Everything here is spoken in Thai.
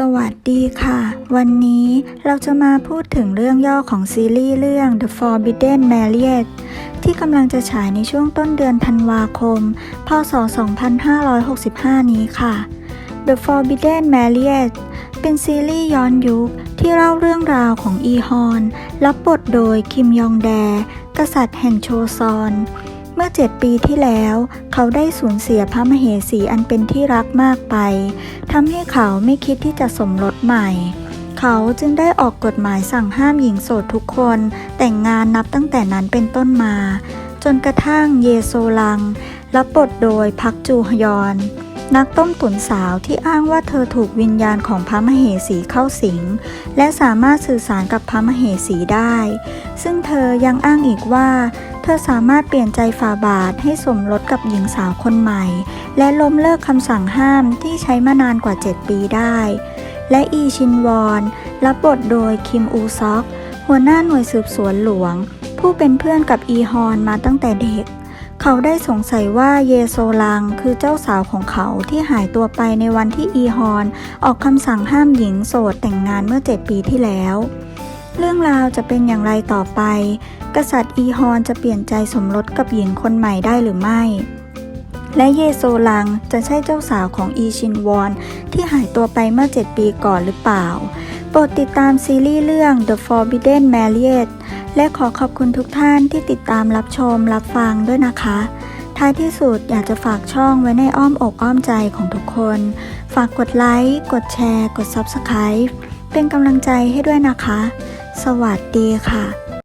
สวัสดีค่ะ วันนี้เราจะมาพูดถึงเรื่องย่อของซีรีส์เรื่อง The Forbidden Marriage ที่กำลังจะฉายในช่วงต้นเดือนธันวาคม พศ 2565 นี้ค่ะ The Forbidden Marriage เป็นซีรีส์ย้อนยุคที่เล่าเรื่องราวของอีฮอน รับบทโดยคิมยองแด กษัตริย์แห่งโชซอน เมื่อ7ปีที่แล้ว เขาได้สูญเสียพระมเหสีอันเป็นที่รักมากไปทำให้เขาไม่คิดที่จะสมรสใหม่ เขาจึงได้ออกกฎหมายสั่งห้ามหญิงโสดทุกคน แต่งงานนับตั้งแต่นั้นเป็นต้นมา จนกระทั่งเยโซลัง รับบทโดยพักจูฮยอน นักต้มตุ๋นสาวที่อ้างว่าเธอถูกวิญญาณของพระมเหสีเข้าสิง และสามารถสื่อสารกับพระมเหสีได้ ซึ่งเธอยังอ้างอีกว่า เธอสามารถเปลี่ยนใจฝ่าบาทให้สมรสกับหญิงสาวคนใหม่ และล้มเลิกคำสั่งห้ามที่ใช้มานานกว่า 7 ปีได้ และอีชินวอนรับบทโดยคิมอูซอก หัวหน้าหน่วยสืบสวนหลวง ผู้เป็นเพื่อนกับอีฮอนมาตั้งแต่เด็ก เขาได้สงสัยว่าเยโซลังคือเจ้าสาวของเขาที่หายตัวไปในวันที่อีฮอน ออกคำสั่งห้ามหญิงโสดแต่งงานเมื่อ 7 ปีที่แล้ว เรื่องราวจะเป็นอย่างไรต่อไป กษัตริย์อีฮอนจะเปลี่ยนใจสมรสกับหญิงคนใหม่ได้หรือไม่ และเยโซลังจะใช่เจ้าสาวของอีชินวอน ที่หายตัวไปเมื่อ 7 ปีก่อนหรือเปล่า โปรดติดตามซีรีส์เรื่อง The Forbidden Marriage และขอขอบคุณทุกท่านที่ติดตามรับชมรับฟังด้วยนะคะ ท้ายที่สุดอยากจะฝากช่องไว้ในอ้อมอกอ้อมใจของทุกคน ฝากกดไลค์ กดแชร์ กด Subscribe เป็นกำลังใจให้ด้วยนะคะ สวัสดีค่ะ